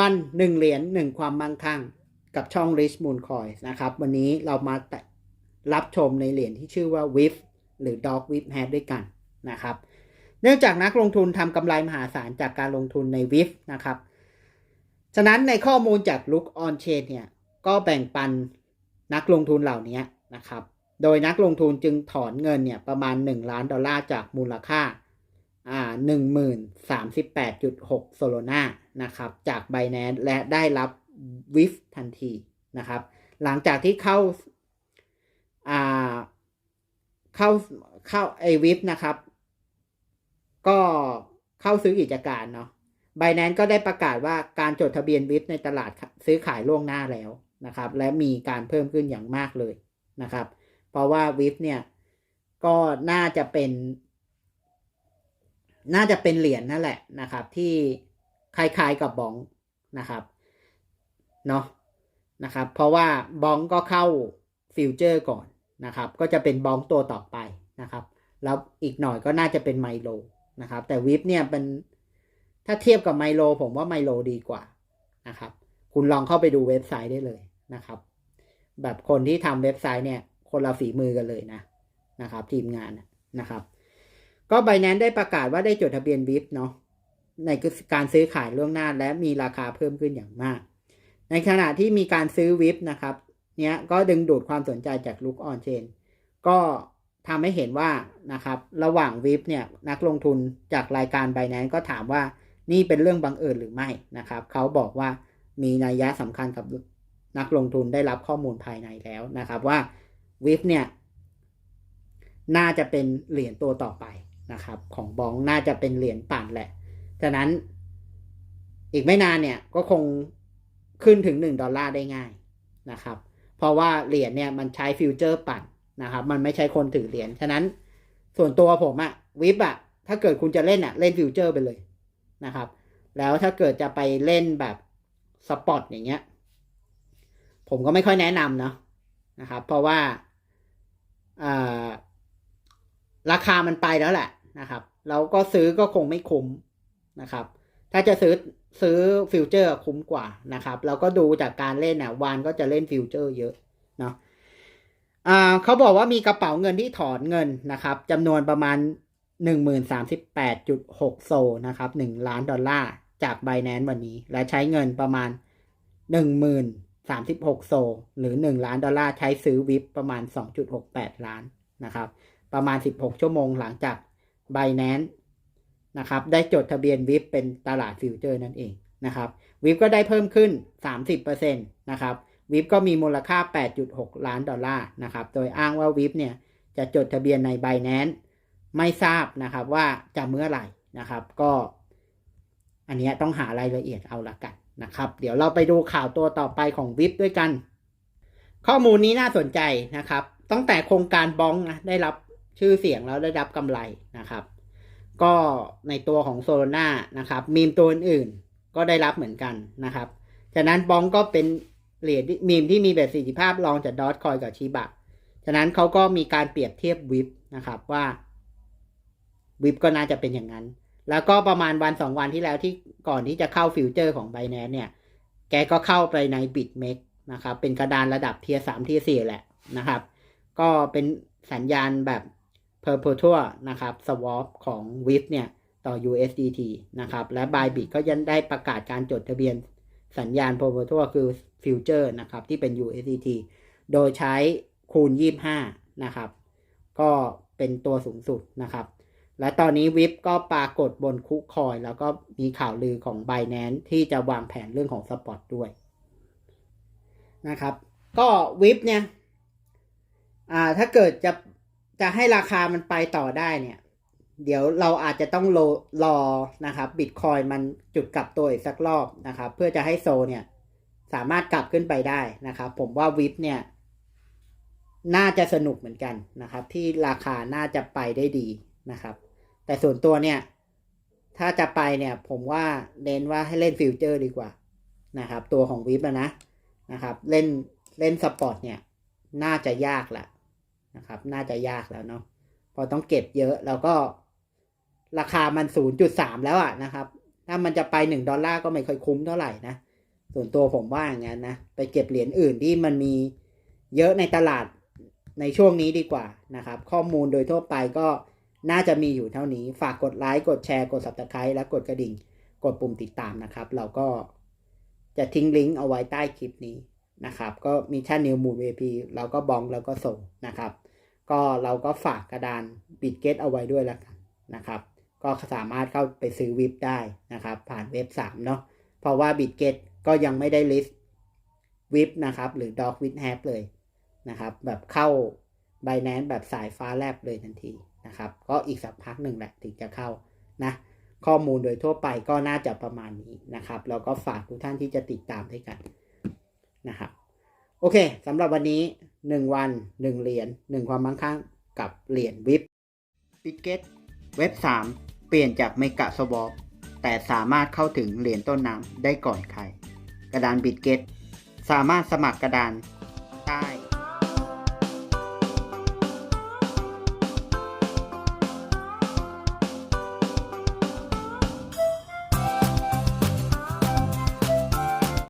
วันหนึ่งเหรียญหนึ่งความมั่งคั่ง กับช่อง Rich Moon Coins นะครับ วันนี้เรามารับชมในเหรียญที่ชื่อว่า WIF หรือ Dog WIF Hat ด้วยกันนะครับ เนื่องจากนักลงทุนทำกำไรมหาศาลจากการลงทุนใน WIF นะครับ ฉะนั้นในข้อมูลจาก Look on Chain เนี่ยก็แบ่งปันนักลงทุนเหล่านี้นะครับ โดยนักลงทุนจึงถอนเงินเนี่ยประมาณ 1 ล้านดอลลาร์จากมูลค่า อ่าหนึ่งหมื่นสามสิบแปดจุดหกโซโลนานะครับ จาก b บ n a n c e และได้รับวิฟทันทีนะครับ หลังจากที่เข้าอ่าเข้าเข้าไอวิฟนะครับ ก็เข้าซื้อกิจการเนาะ b บ n a n c e ก็ได้ประกาศว่าการจดทะเบียนวิฟในตลาดซื้อขายล่วงหน้าแล้วนะครับ และมีการเพิ่มขึ้นอย่างมากเลยนะครับ เพราะว่าวิฟเนี่ยก็น่าจะเป็น น่าจะเป็นเหรียญนั่นแหละนะครับ ที่คล้ายๆกับบองนะครับเนาะนะครับ เพราะว่าบองก็เข้าฟิวเจอร์ก่อนนะครับ ก็จะเป็นบองตัวต่อไปนะครับ แล้วอีกหน่อยก็น่าจะเป็นไมโลนะครับ แต่วิปเนี่ยเป็นถ้าเทียบกับไมโลผมว่าไมโลดีกว่านะครับ คุณลองเข้าไปดูเว็บไซต์ได้เลยนะครับ แบบคนที่ทำเว็บไซต์เนี่ย คนละฝีมือกันเลยนะนะครับ ทีมงานนะครับ ก็ไบแนนได้ประกาศว่าได้จดทะเบียนวิปเนาะในการซื้อขายล่วงหน้าและมีราคาเพิ่มขึ้นอย่างมาก ในขณะที่มีการซื้อวิปนะครับเนี้ยก็ดึงดูดความสนใจจากลุกออนเชนก็ทำให้เห็นว่านะครับระหว่างวิปเนี่ยนักลงทุนจากรายการไบแนนก็ถามว่านี่เป็นเรื่องบังเอิญหรือไม่นะครับ เขาบอกว่ามีนัยยะสำคัญกับนักลงทุนได้รับข้อมูลภายในแล้วนะครับว่าวิปเนี่ยน่าจะเป็นเหรียญตัวต่อไป นะครับ ของบองน่าจะเป็นเหรียญปั่นแหละฉะนั้นอีกไม่นานเนี่ยก็คงขึ้นถึง 1 ดอลลาร์ได้ง่ายนะครับ เพราะว่าเหรียญเนี่ยมันใช้ฟิวเจอร์ปั่นนะครับ มันไม่ใช่คนถือเหรียญฉะนั้นส่วนตัวผมอะวิบอะถ้าเกิดคุณจะเล่นอะเล่นฟิวเจอร์ไปเลยนะครับ แล้วถ้าเกิดจะไปเล่นแบบสปอตอย่างเงี้ยผมก็ไม่ค่อยแนะนำเนาะนะครับ เพราะว่าราคามันไปแล้วแหละ นะครับ เราก็ซื้อก็คงไม่คุ้มนะครับ ถ้าจะซื้อซื้อฟิวเจอร์คุ้มกว่านะครับ เราก็ดูจากการเล่นอะวานก็จะเล่นฟิวเจอร์เยอะเนาะอ่าเขาบอกว่ามีกระเป๋าเงินที่ถอนเงินนะครับจำนวนประมาณหนึ่งหมื่นสามสิบแปดจุดหกโซนะครับหนึ่งล้านดอลลาร์จากไบแนนวันนี้ และใช้เงินประมาณหนึ่งหมื่นสามสิบหกโซ หรือหนึ่งล้านดอลลาร์ใช้ซื้อวิปประมาณสองจุดหกแปดล้านนะครับ ประมาณสิบหกชั่วโมงหลังจาก ไบแนนนะครับได้จดทะเบียนวิปเป็นตลาดฟิวเจอร์นั่นเองนะครับวิปก็ได้เพิ่มขึ้น 30%นะครับวิปก็มีมูลค่า 8.6 ล้านดอลลาร์นะครับโดยอ้างว่าวิปเนี่ยจะจดทะเบียนใน b บ n a n c e ไม่ทราบนะครับว่าจะเมื่อไหร่นะครับก็ อันนี้ต้องหารายละเอียดเอาละกันนะครับ เดี๋ยวเราไปดูข่าวตัวต่อไปของวิปด้วยกัน ข้อมูลนี้น่าสนใจนะครับตั้งแต่โครงการบ้องนะได้รับ ชื่อเสียงแล้วได้รับกำไรนะครับ ก็ในตัวของโซโลนานะครับ มีมตัวอื่นก็ได้รับเหมือนกันนะครับ ฉะนั้นบองก็เป็นเหรียญมีมที่มีประสิทธิภาพรองจากดอทคอยกับชิบะ ฉะนั้นเขาก็มีการเปรียบเทียบวิปนะครับว่าวิปก็น่าจะเป็นอย่างนั้น แล้วก็ประมาณวันสองวันที่แล้วที่ก่อนที่จะเข้าฟิวเจอร์ของ b บแนนเนี่ย แกก็เข้าไปในบิตเมกนะครับ เป็นกระดานระดับเทียสามเทียสี่แหละนะครับ ก็เป็นสัญญาณแบบ perpetual นะครับ swap ของ WIF เนี่ย ต่อ USDT นะครับ และ Bybit ก็ยังได้ประกาศการจดทะเบียนสัญญาณ perpetual คือ future นะครับ ที่เป็น USDT โดยใช้คูณ 25 นะครับ ก็เป็นตัวสูงสุดนะครับ และตอนนี้วิปก็ปรากฏบนคุกคอย แล้วก็มีข่าวลือของ b i n a n c e ที่จะวางแผนเรื่องของสปอตด้วยนะครับ ก็วิปเนี่ย อ่า ถ้าเกิดจะ จะให้ราคามันไปต่อได้เนี่ย เดี๋ยวเราอาจจะต้องรอรอนะครับบิตคอยมันจุดกลับตัวอีกสักรอบนะครับ เพื่อจะให้โซเนี่ย สามารถกลับขึ้นไปได้นะครับ ผมว่าวิปเนี่ย น่าจะสนุกเหมือนกันนะครับ ที่ราคาน่าจะไปได้ดีนะครับ แต่ส่วนตัวเนี่ย ถ้าจะไปเนี่ย ผมว่าเน้นว่าให้เล่นฟิวเจอร์ดีกว่านะครับ ตัวของวิปนะนะครับ เล่นเล่นสปอร์ตเนี่ย น่าจะยากแหละ นะครับ น่าจะยากแล้วเนาะพอต้องเก็บเยอะแล้วก็ราคามัน 0.3 แล้วอะนะครับ ถ้ามันจะไป 1 ดอลลาร์ก็ไม่ค่อยคุ้มเท่าไหร่นะ ส่วนตัวผมว่าอย่างนั้นนะ ไปเก็บเหรียญอื่นที่มันมีเยอะในตลาดในช่วงนี้ดีกว่านะครับ ข้อมูลโดยทั่วไปก็น่าจะมีอยู่เท่านี้ ฝากกดไลค์ กดแชร์ กด subscribe และกดกระดิ่ง กดปุ่มติดตามนะครับ เราก็จะทิ้งลิงก์เอาไว้ใต้คลิปนี้ นะครับ ก็มีช่ New Mood VP เราก็บองแล้วก็ส่งนะครับ ก็เราก็ฝากกระดานบิดเกตเอาไว้ด้วยแล้วกันนะครับ ก็สามารถเข้าไปซื้อวิปได้นะครับ ผ่านเว็บ3เนาะเพราะว่าบิ t เกตก็ยังไม่ได้ลิสต์วิปนะครับ หรือ Dog with h a p เลยนะครับ แบบเข้า b บ n a n c e แบบสายฟ้าแลบเลยทันทีนะครับ ก็อีกสักพักหนึ่งแหละถึงจะเข้านะข้อมูลโดยทั่วไปก็น่าจะประมาณนี้นะครับ แล้วก็ฝากทุกท่านที่จะติดตามด้วยกัน นะครับโอเคสำหรับวันนี้ 1 วัน 1 เหรียญ1ความมั่งคั่งกับเหรียญวิปปิเก็ตเว็บ 3 เปลี่ยนจากเมกะสวอปแต่สามารถเข้าถึงเหรียญต้นน้ำได้ก่อนใคร กระดานบิตเก็ตสามารถสมัครกระดานได้